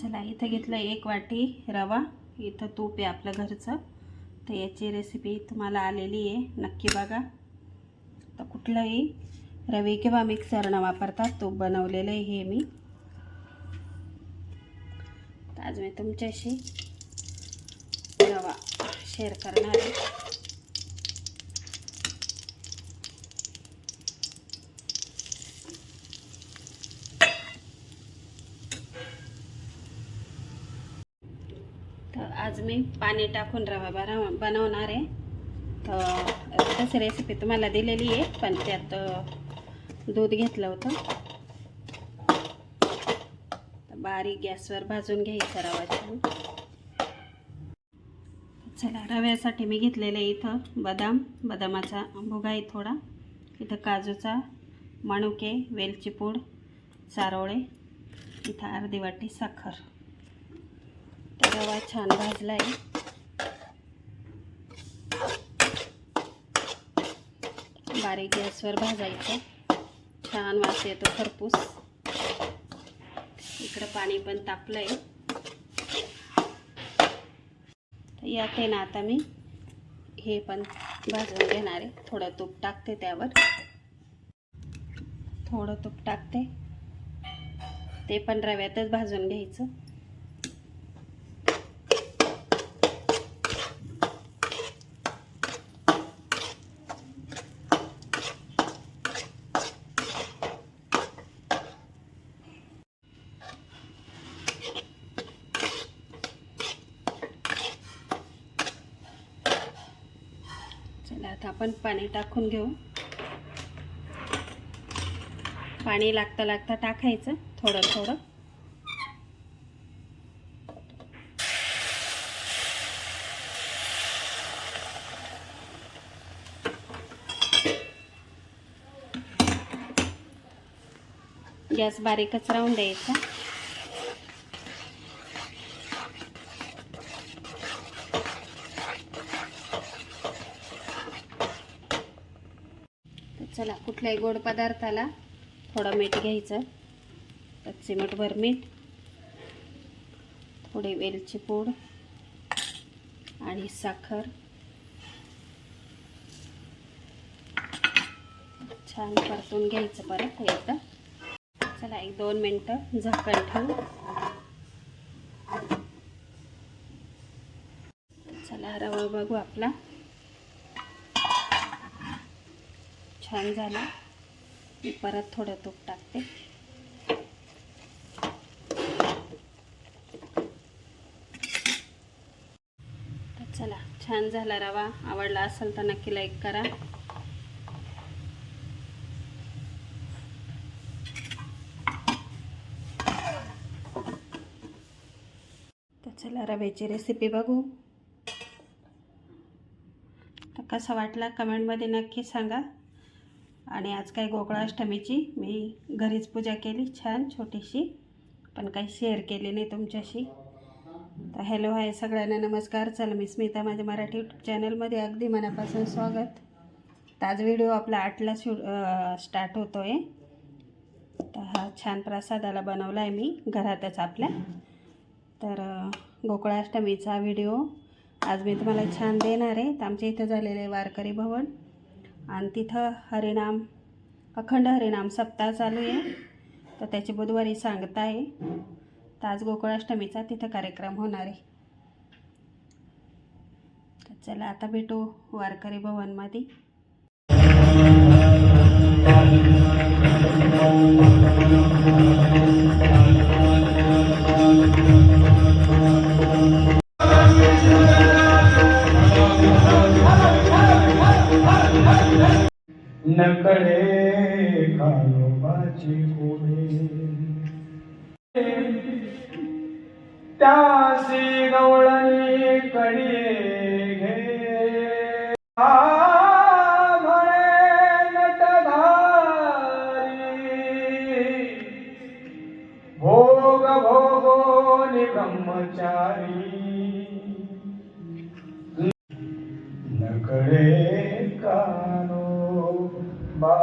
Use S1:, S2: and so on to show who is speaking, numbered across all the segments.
S1: चला इथं घेतलं एक वाटी रवा. इथं तूप आहे आपलं घरचं. तर याची रेसिपी तुम्हाला आलेली आहे नक्की बघा. तर कुठलंही रवी किंवा मिक्सर न तूप बनवलेलं आहे हे मी. आज मी तुमच्याशी रवा शेअर करणार आहे तर आज मी पाणी टाकून रवा बनव बनवणार आहे. तर तशी रेसिपी तुम्हाला दिलेली आहे पण त्यात दूध घेतलं होतं. बारीक गॅसवर भाजून घ्यायचं रवा छान चला रव्यासाठी मी घेतलेलं इथं बदाम. बदामाचा भुगा आहे थोडा. इथं काजूचा मणुके वेलची पूड चारोळे इथं अर्धी वाटी साखर. तर रवा छान भाजला आहे बारीक गॅसवर भाजायचं. छान वास येतो खरपूस. इकडं पाणी पण तापलं आहे तर यात आहे ना आता मी हे पण भाजून घेणार आहे. थोडं तूप टाकते त्यावर. थोडं तूप टाकते. ते पण रव्यातच भाजून घ्यायचं चला आता आपण पाणी टाकून घेऊ. पाणी लागता लागता टाकायचं थोडं थोडं. गॅस बारीकच राहून द्यायचा तर चला कुठल्याही गोड पदार्थाला थोडं मीठ घ्यायचं. तर चिमटभर मीठ. थोडी वेलची पूड. आणि साखर. छान परतून घ्यायचं परत एकदा. चला एक दोन मिनटं झाकण ठेवू. चला रवा बघू आपला. छान झाला. मी परत थोडं तूप टाकते. तर चला छान झाला रवा. आवडला असेल तर नक्की लाईक करा. तर चला रव्याची रेसिपी बघू. तर कसा वाटला? कमेंटमध्ये नक्की सांगा. आणि आज काय गोकुळाष्टमीची मी घरीच पूजा केली छान छोटीशी पण काही शेअर केली नाही तुमच्याशी. तर हॅलो हाय सगळ्यांना नमस्कार. चला मी स्मिता माझ्या मराठी यूट्यूब चॅनलमध्ये अगदी मनापासून स्वागत. तर आज व्हिडिओ आपला आठला शू स्टार्ट होतो आहे तर हा छान प्रसादाला बनवला आहे मी घरातच आपल्या. तर गोकुळाष्टमीचा व्हिडिओ आज मी तुम्हाला छान देणार आहे. तर आमच्या इथं झालेलं आहे वारकरी भवन. आणि तिथं हरिनाम अखंड हरिनाम सप्ताह चालू आहे. तर त्याची बुधवारी सांगता आहे. तर आज गोकुळाष्टमीचा तिथं कार्यक्रम होणार आहे. तर चला आता भेटू वारकरी भवनमध्ये.
S2: नकडे कालोबाची कोडे. त्यासी गवळणी कडे घे. नटधारी. भोग भोगो निब्रह्मचारी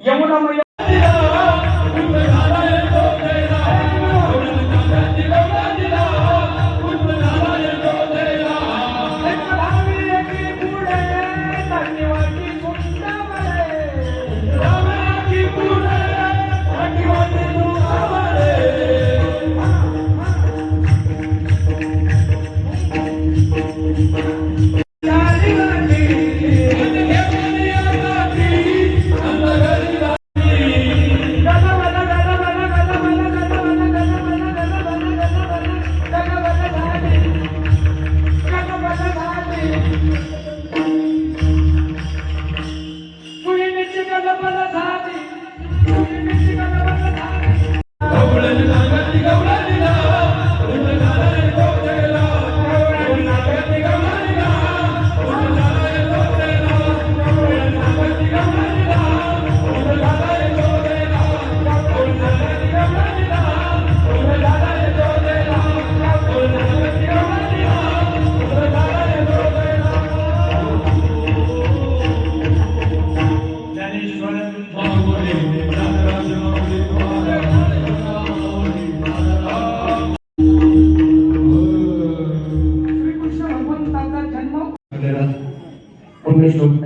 S2: யமுனா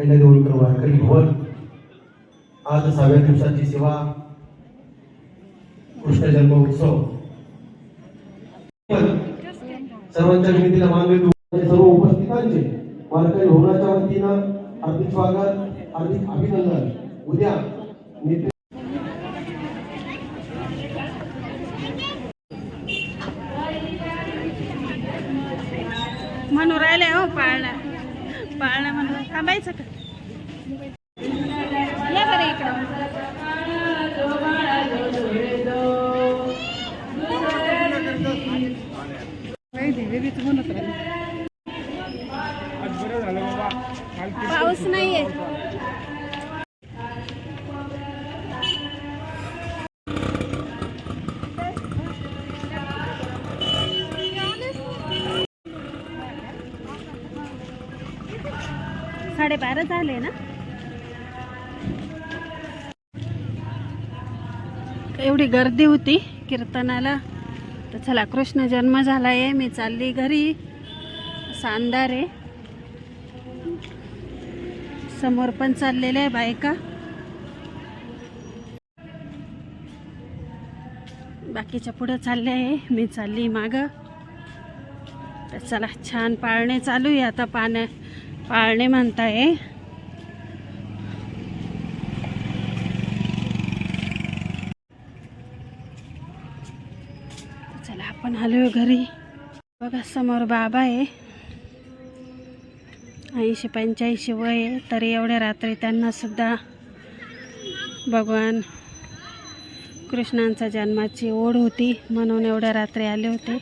S2: बाचे कोडे
S3: वारकरी भवन? आज सहाव्या दिवसाची सेवा. कृष्ण जन्म उत्सव. सर्वांच्या विनंतीला मान सर्व उपस्थितांचे वारकरी भवनाच्या वतीनं हार्दिक स्वागत हार्दिक अभिनंदन. उद्या
S1: म्हणून राहिले हो पाळणा. पाळणा म्हणून थांबायचं का? या बरं इकडं. पाऊस नाहीये. साडेबारा झाले ना? एवढी गर्दी होती कीर्तनाला. तर चला कृष्ण जन्म झाला आहे मी चालली घरी. सांदार आहे. समोर पण चाललेल्या आहे बायका. बाकीच्या पुढं चालले आहे. मी चालली मागं. तर चला छान पाळणे चालू आहे. आता पाण्या पाळणे म्हणताय चला आपण आलोय घरी. बघा समोर बाबा आहे. ऐंशी पंच्याऐंशी वय आहे तरी एवढ्या रात्री त्यांना सुद्धा भगवान कृष्णांचा जन्माची ओढ होती म्हणून एवढ्या रात्री आले होते.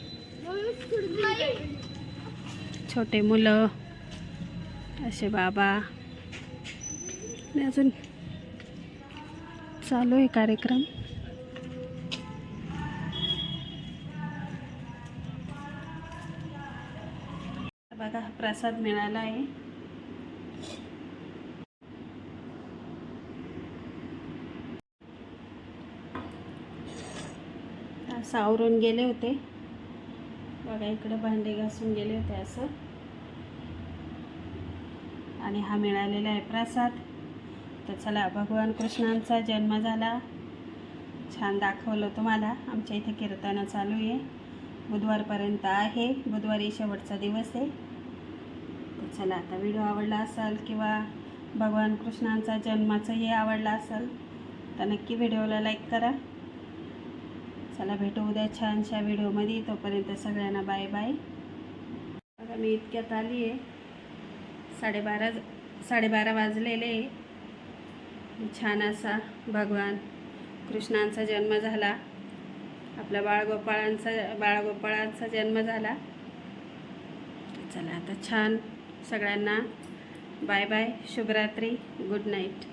S1: छोटे मुलं असे बाबा. अजून चालू आहे कार्यक्रम. हा प्रसाद मिळाला आहे. सावरून गेले होते. बघा इकडे भांडे घासून गेले होते असं. आणि हा मिळालेला आहे प्रसाद. तर चला भगवान कृष्णांचा जन्म झाला. छान दाखवलं तुम्हाला. आमच्या इथे कीर्तनं चालू आहे. बुधवारपर्यंत आहे. बुधवारी शेवटचा दिवस आहे. चला आता व्हिडिओ आवडला असाल किंवा भगवान कृष्णांचा जन्माचाही आवडला असेल तर नक्की व्हिडिओला लाईक करा. चला भेटू उद्या छानशा व्हिडिओमध्ये. तोपर्यंत सगळ्यांना बाय बाय बघा मी इतक्यात आली आहे. साडेबारा साडेबारा वाजलेले छान असा भगवान कृष्णांचा जन्म झाला. आपल्या बाळगोपाळांचा बाळगोपाळांचा जन्म झाला. चला आता छान सगळ्यांना बाय बाय शुभरात्री गुड नाईट.